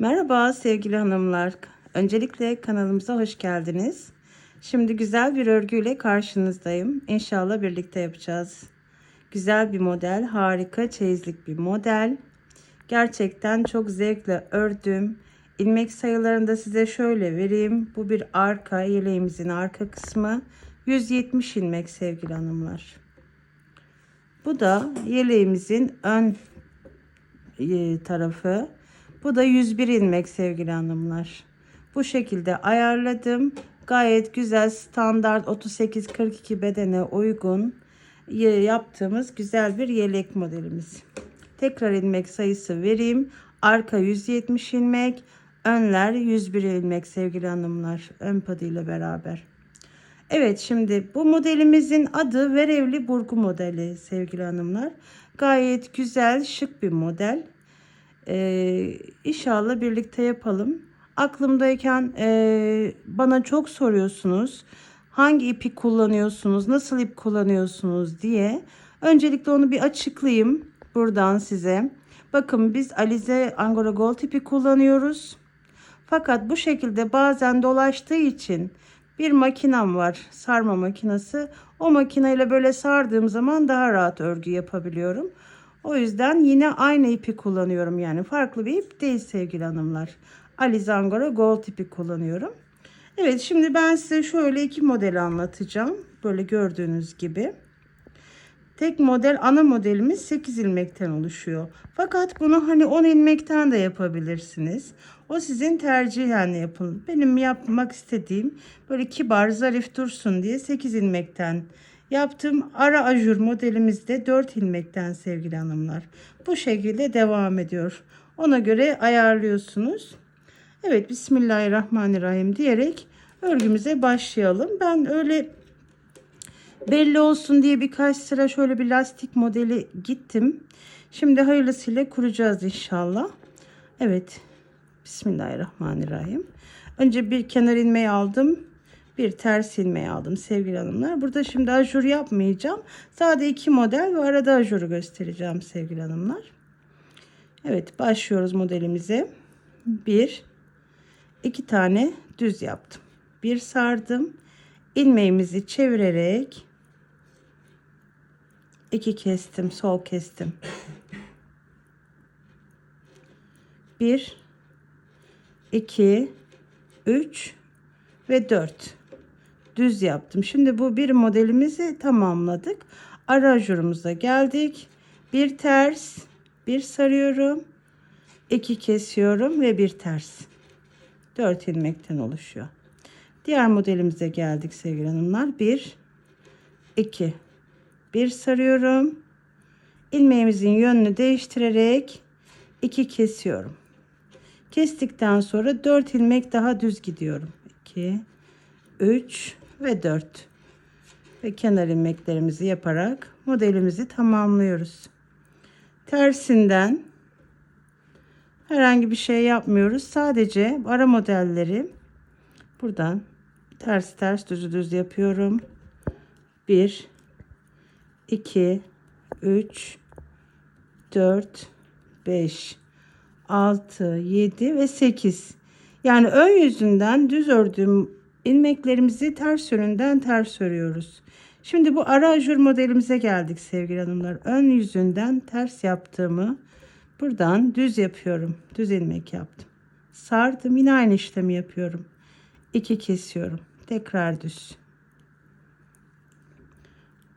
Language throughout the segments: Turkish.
Merhaba sevgili hanımlar. Öncelikle kanalımıza hoş geldiniz. Şimdi güzel bir örgüyle karşınızdayım. İnşallah birlikte yapacağız. Güzel bir model, harika çeyizlik bir model. Gerçekten çok zevkle ördüm. İlmek sayılarını da size şöyle vereyim. Bu bir arka, yeleğimizin arka kısmı. 170 ilmek sevgili hanımlar. Bu da yeleğimizin ön e, tarafı. Bu da 101 ilmek sevgili hanımlar. Bu şekilde ayarladım. Gayet güzel standart 38-42 bedene uygun yaptığımız güzel bir yelek modelimiz. Tekrar ilmek sayısı vereyim. Arka 170 ilmek, önler 101 ilmek sevgili hanımlar. Ön padı ile beraber. Evet şimdi bu modelimizin adı Verevli Burgu modeli sevgili hanımlar. Gayet güzel şık bir model. Ee, inşallah birlikte yapalım. Aklımdayken e, bana çok soruyorsunuz. Hangi ipi kullanıyorsunuz? Nasıl ip kullanıyorsunuz diye. Öncelikle onu bir açıklayayım buradan size. Bakın biz Alize Angora Gold ipi kullanıyoruz. Fakat bu şekilde bazen dolaştığı için bir makinem var sarma makinesi. O makineyle böyle sardığım zaman daha rahat örgü yapabiliyorum. O yüzden yine aynı ipi kullanıyorum yani farklı bir ip değil sevgili hanımlar. Alize Angora Gold ipi kullanıyorum. Evet şimdi ben size şöyle iki model anlatacağım. Böyle gördüğünüz gibi. Tek model ana modelimiz 8 ilmekten oluşuyor. Fakat bunu hani 10 ilmekten de yapabilirsiniz. O sizin tercihen yapın. Benim yapmak istediğim böyle kibar zarif dursun diye 8 ilmekten yaptım. Ara ajur modelimizde 4 ilmekten sevgili hanımlar. Bu şekilde devam ediyor. Ona göre ayarlıyorsunuz. Evet Bismillahirrahmanirrahim diyerek örgümüze başlayalım. Ben öyle belli olsun diye birkaç sıra şöyle bir lastik modeli gittim. Şimdi hayırlısıyla kuracağız inşallah. Evet. Bismillahirrahmanirrahim. Önce bir kenar ilmeği aldım. Bir ters ilmeği aldım sevgili hanımlar. Burada şimdi ajur yapmayacağım. Sadece iki model ve arada ajuru göstereceğim sevgili hanımlar. Evet başlıyoruz modelimize. Bir, iki tane düz yaptım. Bir sardım. ilmeğimizi çevirerek iki kestim sol kestim bir iki üç ve dört düz yaptım. Şimdi bu bir modelimizi tamamladık. Ara ajurumuza geldik. Bir ters bir sarıyorum. İki kesiyorum ve bir ters. Dört ilmekten oluşuyor. Diğer modelimize geldik sevgili hanımlar. Bir iki. Bir sarıyorum. ilmeğimizin yönünü değiştirerek iki kesiyorum. Kestikten sonra 4 ilmek daha düz gidiyorum. 2 3 ve 4 ve kenar ilmeklerimizi yaparak modelimizi tamamlıyoruz. Tersinden herhangi bir şey yapmıyoruz. Sadece ara modelleri buradan ters ters düz düz yapıyorum. 1 2 3 4 5 6 7 ve 8 yani ön yüzünden düz ördüğüm ilmeklerimizi ters yönünden ters örüyoruz. Şimdi bu ara ajur modelimize geldik sevgili hanımlar. Ön yüzünden ters yaptığımı buradan düz yapıyorum. Düz ilmek yaptım. Sardım yine aynı işlemi yapıyorum. 2 kesiyorum. Tekrar düz.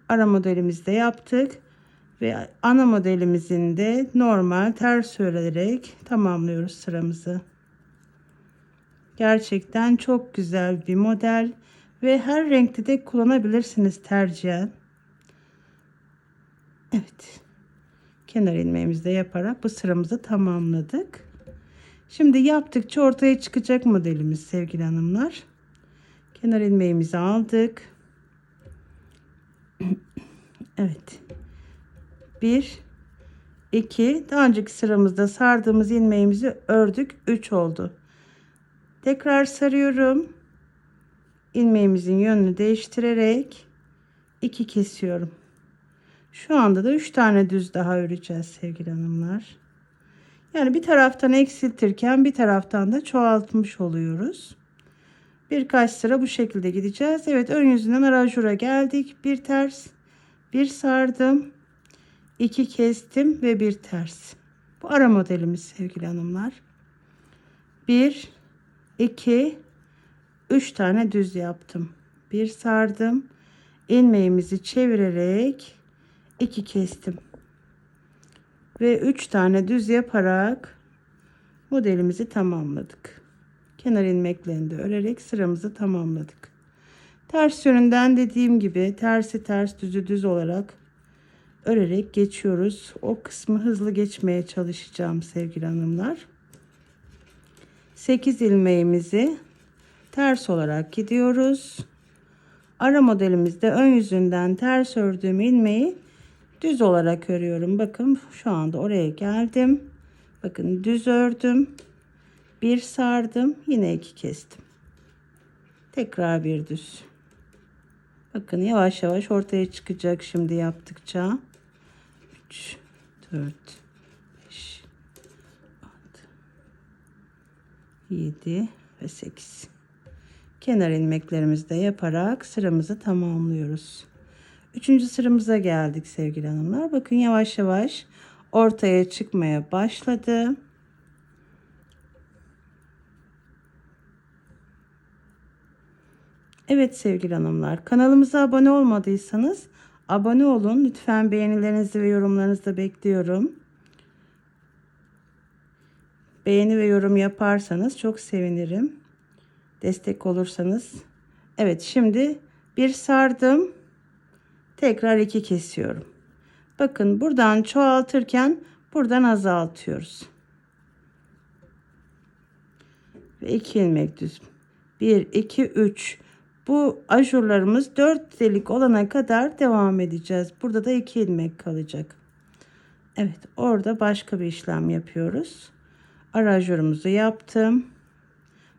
Ara modelimizde yaptık ve ana modelimizin de normal ters örerek tamamlıyoruz sıramızı. Gerçekten çok güzel bir model ve her renkte de kullanabilirsiniz tercihen. Evet. Kenar ilmeğimizde yaparak bu sıramızı tamamladık. Şimdi yaptıkça ortaya çıkacak modelimiz sevgili hanımlar. Kenar ilmeğimizi aldık. Evet. 1 2 daha önceki sıramızda sardığımız ilmeğimizi ördük 3 oldu. Tekrar sarıyorum. ilmeğimizin yönünü değiştirerek 2 kesiyorum. Şu anda da 3 tane düz daha öreceğiz sevgili hanımlar. Yani bir taraftan eksiltirken bir taraftan da çoğaltmış oluyoruz. Birkaç sıra bu şekilde gideceğiz. Evet ön yüzünden arajura geldik. Bir ters, bir sardım, iki kestim ve bir ters. Bu ara modelimiz sevgili hanımlar. Bir, iki, üç tane düz yaptım. Bir sardım. ilmeğimizi çevirerek iki kestim. Ve üç tane düz yaparak modelimizi tamamladık. Kenar ilmeklerini de örerek sıramızı tamamladık. Ters yönünden dediğim gibi tersi ters düzü düz olarak örerek geçiyoruz. O kısmı hızlı geçmeye çalışacağım sevgili hanımlar. 8 ilmeğimizi ters olarak gidiyoruz. Ara modelimizde ön yüzünden ters ördüğüm ilmeği düz olarak örüyorum. Bakın şu anda oraya geldim. Bakın düz ördüm. Bir sardım. Yine iki kestim. Tekrar bir düz. Bakın yavaş yavaş ortaya çıkacak şimdi yaptıkça. 3, 4, 5, 6, 7 ve 8. Kenar ilmeklerimizi de yaparak sıramızı tamamlıyoruz. Üçüncü sıramıza geldik sevgili hanımlar. Bakın yavaş yavaş ortaya çıkmaya başladı. Evet sevgili hanımlar kanalımıza abone olmadıysanız abone olun. Lütfen beğenilerinizi ve yorumlarınızı da bekliyorum. Beğeni ve yorum yaparsanız çok sevinirim. Destek olursanız. Evet şimdi bir sardım. Tekrar iki kesiyorum. Bakın buradan çoğaltırken buradan azaltıyoruz. Ve iki ilmek düz. 1 2 3 bu ajurlarımız 4 delik olana kadar devam edeceğiz. Burada da 2 ilmek kalacak. Evet orada başka bir işlem yapıyoruz. Ara ajurumuzu yaptım.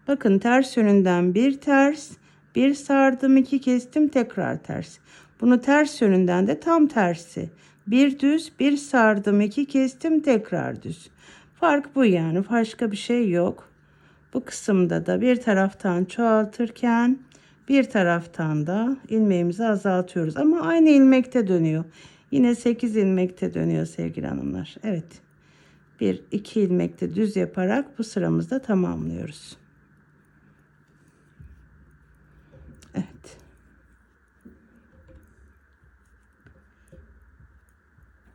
Bakın ters yönünden bir ters, bir sardım, iki kestim, tekrar ters. Bunu ters yönünden de tam tersi. Bir düz, bir sardım, iki kestim, tekrar düz. Fark bu yani. Başka bir şey yok. Bu kısımda da bir taraftan çoğaltırken bir taraftan da ilmeğimizi azaltıyoruz. Ama aynı ilmekte dönüyor. Yine 8 ilmekte dönüyor sevgili hanımlar. Evet. Bir iki ilmekte düz yaparak bu sıramızda tamamlıyoruz. Evet.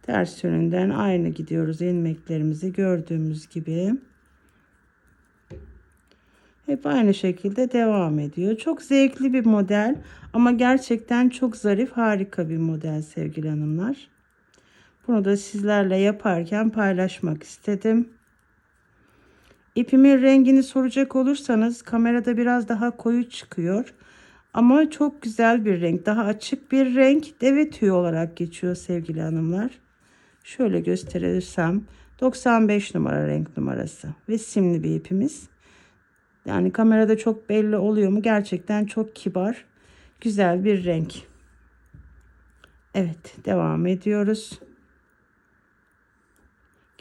Ters yönünden aynı gidiyoruz ilmeklerimizi gördüğümüz gibi. Hep aynı şekilde devam ediyor. Çok zevkli bir model ama gerçekten çok zarif harika bir model sevgili hanımlar. Bunu da sizlerle yaparken paylaşmak istedim. İpimin rengini soracak olursanız kamerada biraz daha koyu çıkıyor. Ama çok güzel bir renk. Daha açık bir renk. Deve tüyü olarak geçiyor sevgili hanımlar. Şöyle gösterirsem 95 numara renk numarası ve simli bir ipimiz. Yani kamerada çok belli oluyor mu? Gerçekten çok kibar, güzel bir renk. Evet, devam ediyoruz.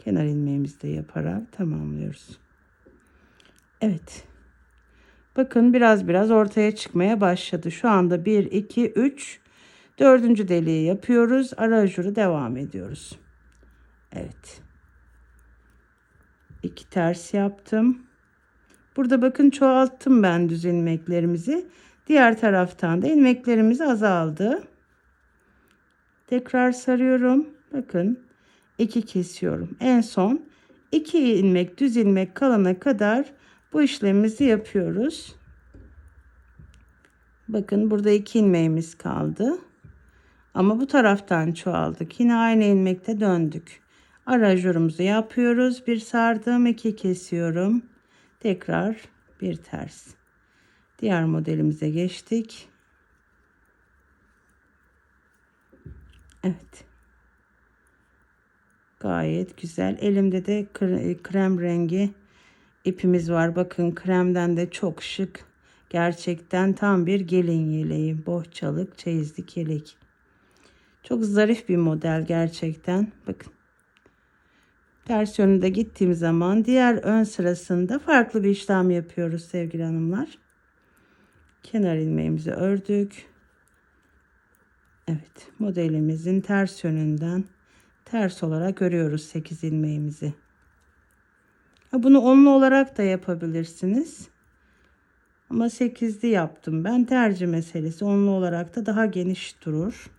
Kenar ilmeğimizi yaparak tamamlıyoruz. Evet. Bakın biraz biraz ortaya çıkmaya başladı. Şu anda 1, 2, 3, dördüncü deliği yapıyoruz. Ara ajuru devam ediyoruz. Evet. İki ters yaptım. Burada bakın çoğalttım ben düz ilmeklerimizi. Diğer taraftan da ilmeklerimiz azaldı. Tekrar sarıyorum. Bakın iki kesiyorum. En son iki ilmek düz ilmek kalana kadar bu işlemimizi yapıyoruz. Bakın burada iki ilmeğimiz kaldı. Ama bu taraftan çoğaldık. Yine aynı ilmekte döndük. Arajurumuzu yapıyoruz. Bir sardım, iki kesiyorum. Tekrar bir ters. Diğer modelimize geçtik. Evet. Gayet güzel. Elimde de krem rengi ipimiz var. Bakın kremden de çok şık. Gerçekten tam bir gelin yeleği. Bohçalık, çeyizlik yelek. Çok zarif bir model gerçekten. Bakın. Ters yönünde gittiğim zaman diğer ön sırasında farklı bir işlem yapıyoruz sevgili hanımlar. Kenar ilmeğimizi ördük. Evet modelimizin ters yönünden ters olarak örüyoruz 8 ilmeğimizi. Bunu onlu olarak da yapabilirsiniz. Ama 8'li yaptım ben. Tercih meselesi. Onlu olarak da daha geniş durur.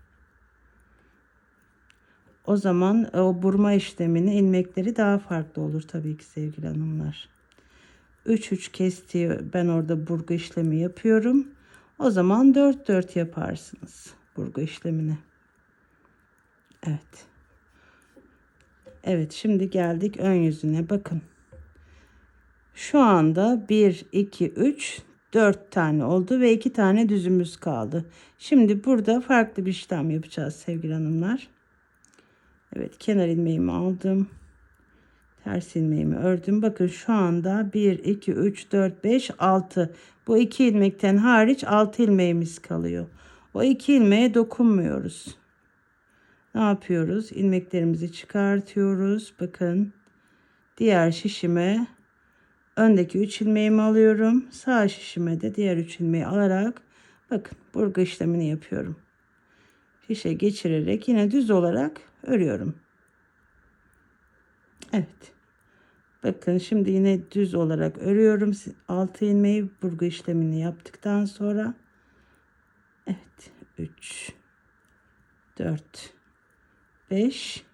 O zaman o burma işlemini ilmekleri daha farklı olur tabii ki sevgili hanımlar. 3 3 kestiği ben orada burgu işlemi yapıyorum. O zaman 4 4 yaparsınız burgu işlemini. Evet. Evet şimdi geldik ön yüzüne bakın. Şu anda 1 2 3 4 tane oldu ve 2 tane düzümüz kaldı. Şimdi burada farklı bir işlem yapacağız sevgili hanımlar. Evet kenar ilmeğimi aldım. Ters ilmeğimi ördüm. Bakın şu anda 1, 2, 3, 4, 5, 6. Bu iki ilmekten hariç 6 ilmeğimiz kalıyor. O iki ilmeğe dokunmuyoruz. Ne yapıyoruz? İlmeklerimizi çıkartıyoruz. Bakın diğer şişime öndeki 3 ilmeğimi alıyorum. Sağ şişime de diğer 3 ilmeği alarak bakın burgu işlemini yapıyorum. Şişe geçirerek yine düz olarak örüyorum. Evet. Bakın şimdi yine düz olarak örüyorum. 6 ilmeği burgu işlemini yaptıktan sonra evet 3 4 5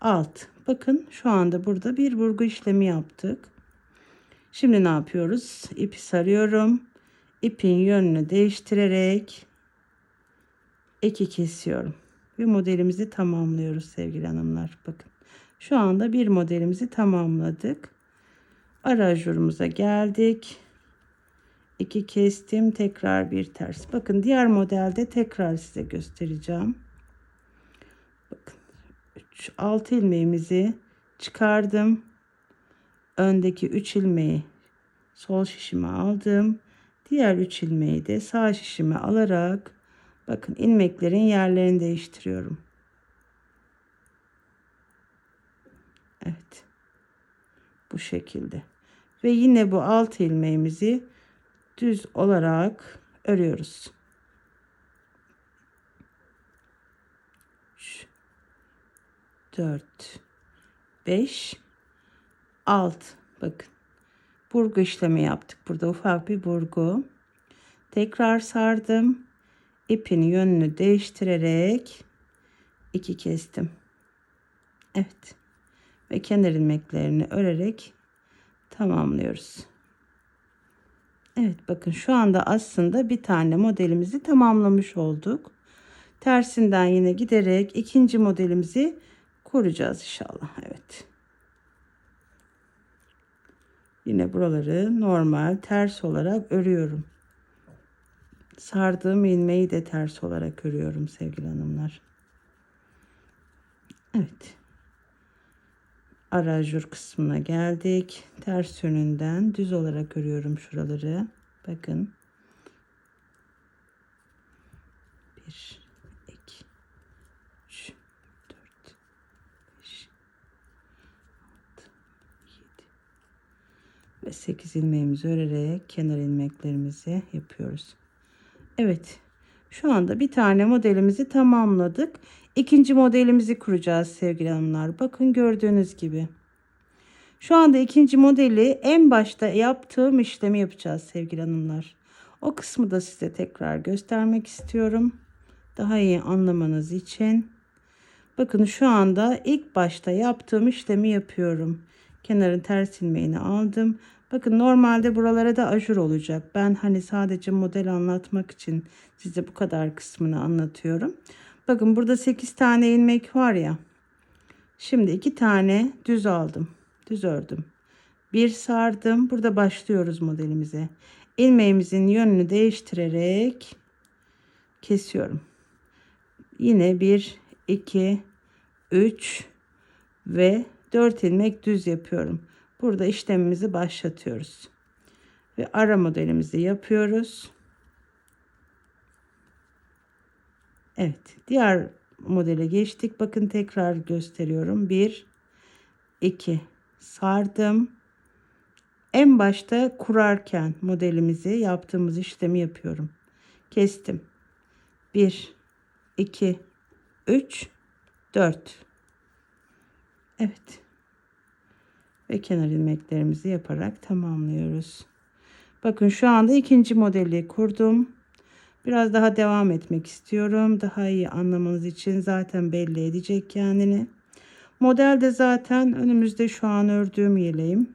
6 bakın şu anda burada bir burgu işlemi yaptık. Şimdi ne yapıyoruz? İpi sarıyorum. İpin yönünü değiştirerek eki kesiyorum. Ve modelimizi tamamlıyoruz sevgili hanımlar. Bakın şu anda bir modelimizi tamamladık. Ara ajurumuza geldik. İki kestim. Tekrar bir ters. Bakın diğer modelde tekrar size göstereceğim. Bakın 3 6 ilmeğimizi çıkardım. Öndeki 3 ilmeği sol şişime aldım. Diğer 3 ilmeği de sağ şişime alarak bakın ilmeklerin yerlerini değiştiriyorum. Evet. Bu şekilde. Ve yine bu alt ilmeğimizi düz olarak örüyoruz. 3 4 5 6 bakın. Burgu işlemi yaptık burada. Ufak bir burgu. Tekrar sardım. İpin yönünü değiştirerek iki kestim. Evet. Ve kenar ilmeklerini örerek tamamlıyoruz. Evet bakın şu anda aslında bir tane modelimizi tamamlamış olduk. Tersinden yine giderek ikinci modelimizi kuracağız inşallah. Evet. Yine buraları normal ters olarak örüyorum. Sardığım ilmeği de ters olarak örüyorum sevgili hanımlar. Evet. Arajur kısmına geldik. Ters yönünden düz olarak örüyorum şuraları. Bakın. 1 2 3 4 5 6 7 ve 8 ilmeğimizi örerek kenar ilmeklerimizi yapıyoruz. Evet. Şu anda bir tane modelimizi tamamladık. İkinci modelimizi kuracağız sevgili hanımlar. Bakın gördüğünüz gibi. Şu anda ikinci modeli en başta yaptığım işlemi yapacağız sevgili hanımlar. O kısmı da size tekrar göstermek istiyorum. Daha iyi anlamanız için. Bakın şu anda ilk başta yaptığım işlemi yapıyorum. Kenarın ters ilmeğini aldım. Bakın normalde buralara da ajur olacak. Ben hani sadece model anlatmak için size bu kadar kısmını anlatıyorum. Bakın burada 8 tane ilmek var ya. Şimdi 2 tane düz aldım. Düz ördüm. Bir sardım. Burada başlıyoruz modelimize. Ilmeğimizin yönünü değiştirerek kesiyorum. Yine 1 2 3 ve 4 ilmek düz yapıyorum. Burada işlemimizi başlatıyoruz. Ve ara modelimizi yapıyoruz. Evet. Diğer modele geçtik. Bakın tekrar gösteriyorum. 1, 2 sardım. En başta kurarken modelimizi yaptığımız işlemi yapıyorum. Kestim. 1 2 3 4 Evet. Ve kenar ilmeklerimizi yaparak tamamlıyoruz. Bakın şu anda ikinci modeli kurdum. Biraz daha devam etmek istiyorum. Daha iyi anlamanız için zaten belli edecek kendini. Model de zaten önümüzde şu an ördüğüm yeleğim.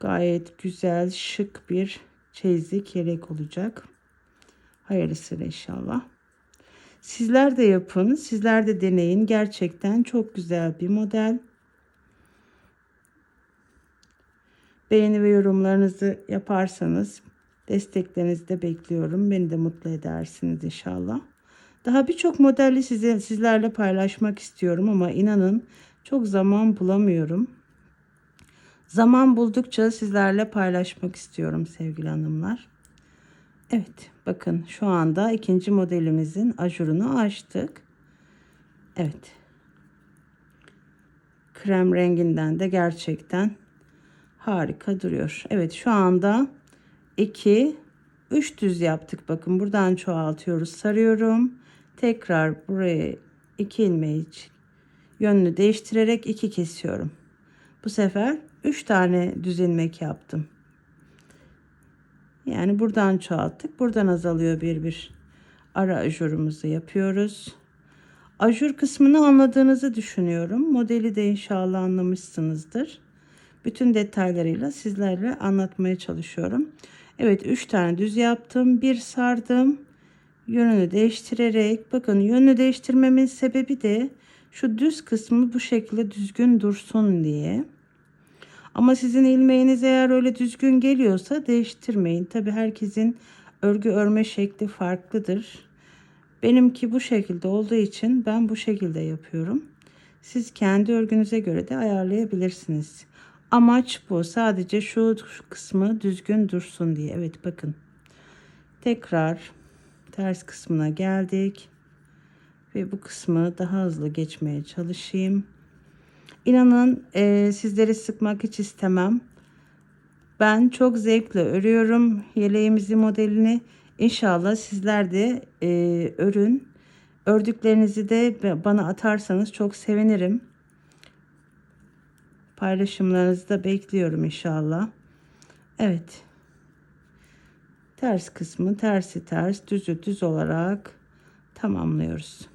Gayet güzel, şık bir çeyizlik yelek olacak. Hayırlısıyla inşallah. Sizler de yapın, sizler de deneyin. Gerçekten çok güzel bir model. Beğeni ve yorumlarınızı yaparsanız desteklerinizi de bekliyorum. Beni de mutlu edersiniz inşallah. Daha birçok modeli size, sizlerle paylaşmak istiyorum ama inanın çok zaman bulamıyorum. Zaman buldukça sizlerle paylaşmak istiyorum sevgili hanımlar. Evet bakın şu anda ikinci modelimizin ajurunu açtık. Evet. Krem renginden de gerçekten harika duruyor. Evet şu anda 2 3 düz yaptık. Bakın buradan çoğaltıyoruz. Sarıyorum. Tekrar buraya 2 ilmeği yönünü değiştirerek 2 kesiyorum. Bu sefer 3 tane düz ilmek yaptım. Yani buradan çoğalttık. Buradan azalıyor bir bir. Ara ajurumuzu yapıyoruz. Ajur kısmını anladığınızı düşünüyorum. Modeli de inşallah anlamışsınızdır. Bütün detaylarıyla sizlerle anlatmaya çalışıyorum. Evet 3 tane düz yaptım. Bir sardım. Yönünü değiştirerek bakın yönünü değiştirmemin sebebi de şu düz kısmı bu şekilde düzgün dursun diye. Ama sizin ilmeğiniz eğer öyle düzgün geliyorsa değiştirmeyin. Tabi herkesin örgü örme şekli farklıdır. Benimki bu şekilde olduğu için ben bu şekilde yapıyorum. Siz kendi örgünüze göre de ayarlayabilirsiniz. Amaç bu. Sadece şu, kısmı düzgün dursun diye. Evet bakın. Tekrar ters kısmına geldik. Ve bu kısmı daha hızlı geçmeye çalışayım. İnanın e, sizleri sıkmak hiç istemem. Ben çok zevkle örüyorum yeleğimizi modelini. İnşallah sizler de e, örün. Ördüklerinizi de bana atarsanız çok sevinirim. Paylaşımlarınızı da bekliyorum inşallah. Evet. Ters kısmı tersi ters, düzü düz olarak tamamlıyoruz.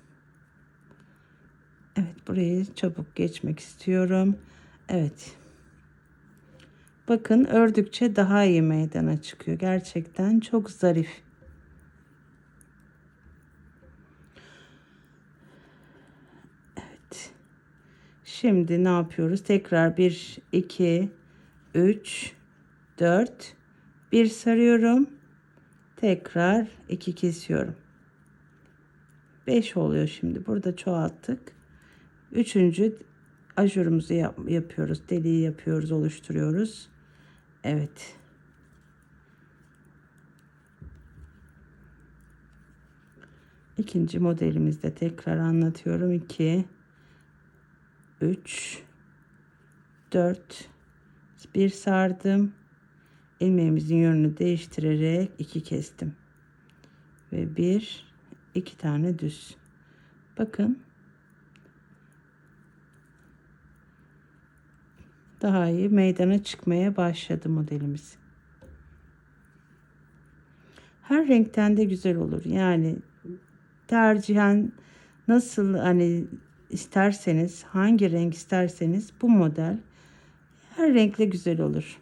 Evet burayı çabuk geçmek istiyorum. Evet. Bakın ördükçe daha iyi meydana çıkıyor. Gerçekten çok zarif. Evet. Şimdi ne yapıyoruz? Tekrar 1, 2, 3, 4, 1 sarıyorum. Tekrar 2 kesiyorum. 5 oluyor şimdi. Burada çoğalttık. Üçüncü ajurumuzu yap yapıyoruz. Deliği yapıyoruz, oluşturuyoruz. Evet. İkinci modelimizde tekrar anlatıyorum. 2 3 4 bir sardım. ilmeğimizin yönünü değiştirerek iki kestim. Ve bir iki tane düz. Bakın daha iyi meydana çıkmaya başladı modelimiz. Her renkten de güzel olur. Yani tercihen nasıl hani isterseniz, hangi renk isterseniz bu model her renkle güzel olur.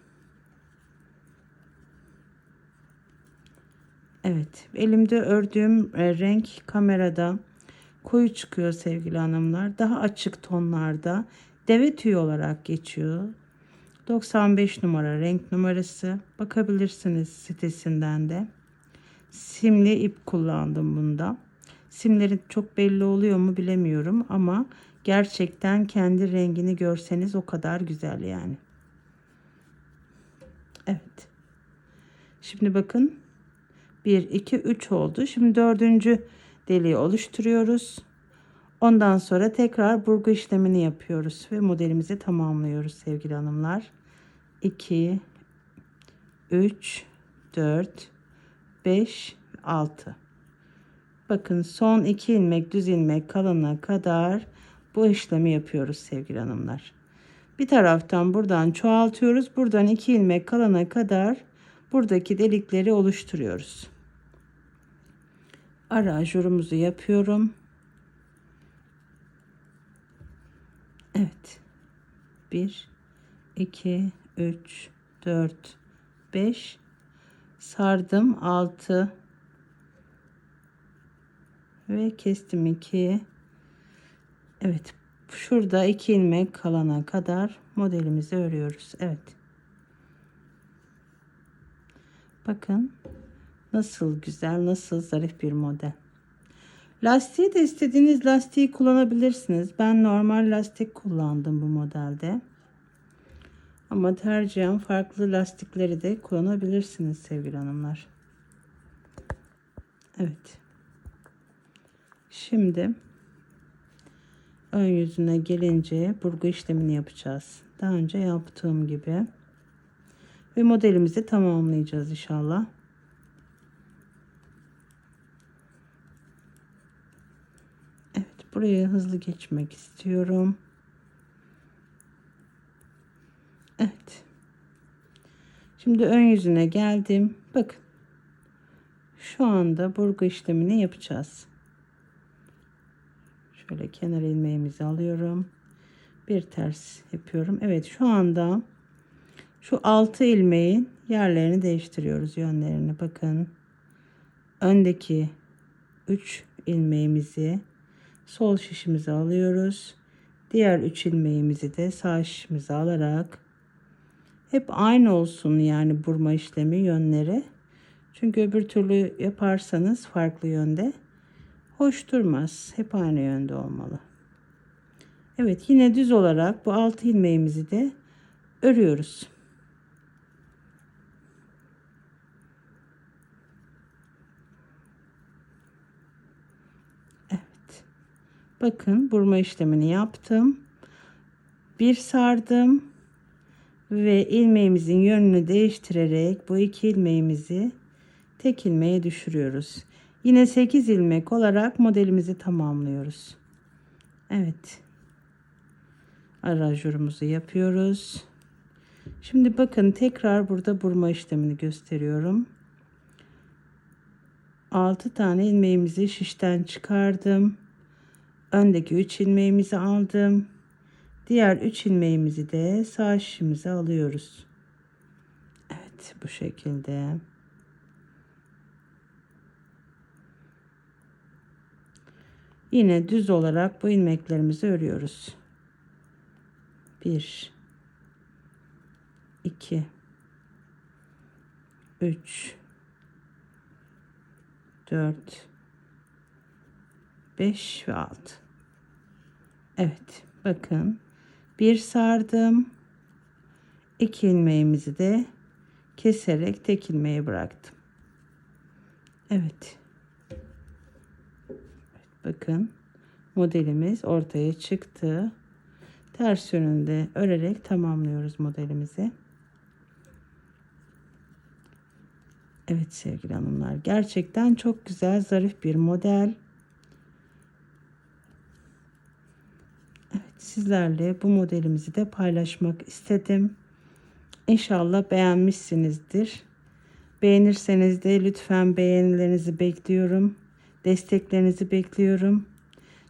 Evet, elimde ördüğüm e, renk kamerada koyu çıkıyor sevgili hanımlar. Daha açık tonlarda deve tüyü olarak geçiyor. 95 numara renk numarası. Bakabilirsiniz sitesinden de. Simli ip kullandım bunda. Simleri çok belli oluyor mu bilemiyorum ama gerçekten kendi rengini görseniz o kadar güzel yani. Evet. Şimdi bakın 1 2 3 oldu. Şimdi dördüncü deliği oluşturuyoruz. Ondan sonra tekrar burgu işlemini yapıyoruz ve modelimizi tamamlıyoruz sevgili hanımlar. 2 3 4 5 6 Bakın son 2 ilmek düz ilmek kalana kadar bu işlemi yapıyoruz sevgili hanımlar. Bir taraftan buradan çoğaltıyoruz. Buradan 2 ilmek kalana kadar buradaki delikleri oluşturuyoruz. Ara ajurumuzu yapıyorum. Evet. 1 2 3 4 5 sardım 6 ve kestim 2 Evet şurada 2 ilmek kalana kadar modelimizi örüyoruz. Evet. Bakın nasıl güzel nasıl zarif bir model. Lastiği de istediğiniz lastiği kullanabilirsiniz. Ben normal lastik kullandım bu modelde. Ama tercihen farklı lastikleri de kullanabilirsiniz sevgili hanımlar. Evet. Şimdi ön yüzüne gelince burgu işlemini yapacağız. Daha önce yaptığım gibi. Ve modelimizi tamamlayacağız inşallah. Evet buraya hızlı geçmek istiyorum. Evet. Şimdi ön yüzüne geldim. Bakın. Şu anda burgu işlemini yapacağız. Şöyle kenar ilmeğimizi alıyorum. Bir ters yapıyorum. Evet şu anda şu altı ilmeğin yerlerini değiştiriyoruz yönlerini. Bakın. Öndeki 3 ilmeğimizi sol şişimize alıyoruz. Diğer 3 ilmeğimizi de sağ şişimize alarak hep aynı olsun yani burma işlemi yönleri. Çünkü öbür türlü yaparsanız farklı yönde hoş durmaz. Hep aynı yönde olmalı. Evet yine düz olarak bu altı ilmeğimizi de örüyoruz. Evet. Bakın burma işlemini yaptım. Bir sardım ve ilmeğimizin yönünü değiştirerek bu iki ilmeğimizi tek ilmeğe düşürüyoruz. Yine 8 ilmek olarak modelimizi tamamlıyoruz. Evet. Arajurumuzu yapıyoruz. Şimdi bakın tekrar burada burma işlemini gösteriyorum. 6 tane ilmeğimizi şişten çıkardım. Öndeki 3 ilmeğimizi aldım. Diğer 3 ilmeğimizi de sağ şişimize alıyoruz. Evet bu şekilde. Yine düz olarak bu ilmeklerimizi örüyoruz. 1 2 3 4 5 ve 6 Evet bakın bir sardım. iki ilmeğimizi de keserek tek ilmeği bıraktım. Evet. Bakın modelimiz ortaya çıktı. Ters yönünde örerek tamamlıyoruz modelimizi. Evet sevgili hanımlar gerçekten çok güzel zarif bir model. sizlerle bu modelimizi de paylaşmak istedim. İnşallah beğenmişsinizdir. Beğenirseniz de lütfen beğenilerinizi bekliyorum. Desteklerinizi bekliyorum.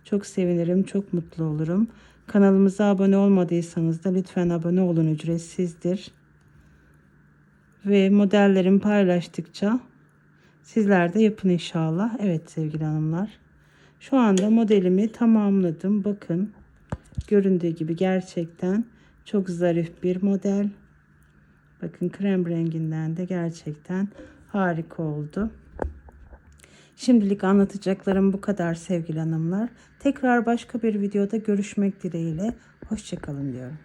Çok sevinirim, çok mutlu olurum. Kanalımıza abone olmadıysanız da lütfen abone olun ücretsizdir. Ve modellerimi paylaştıkça sizler de yapın inşallah. Evet sevgili hanımlar. Şu anda modelimi tamamladım. Bakın Göründüğü gibi gerçekten çok zarif bir model. Bakın krem renginden de gerçekten harika oldu. Şimdilik anlatacaklarım bu kadar sevgili hanımlar. Tekrar başka bir videoda görüşmek dileğiyle. Hoşçakalın diyorum.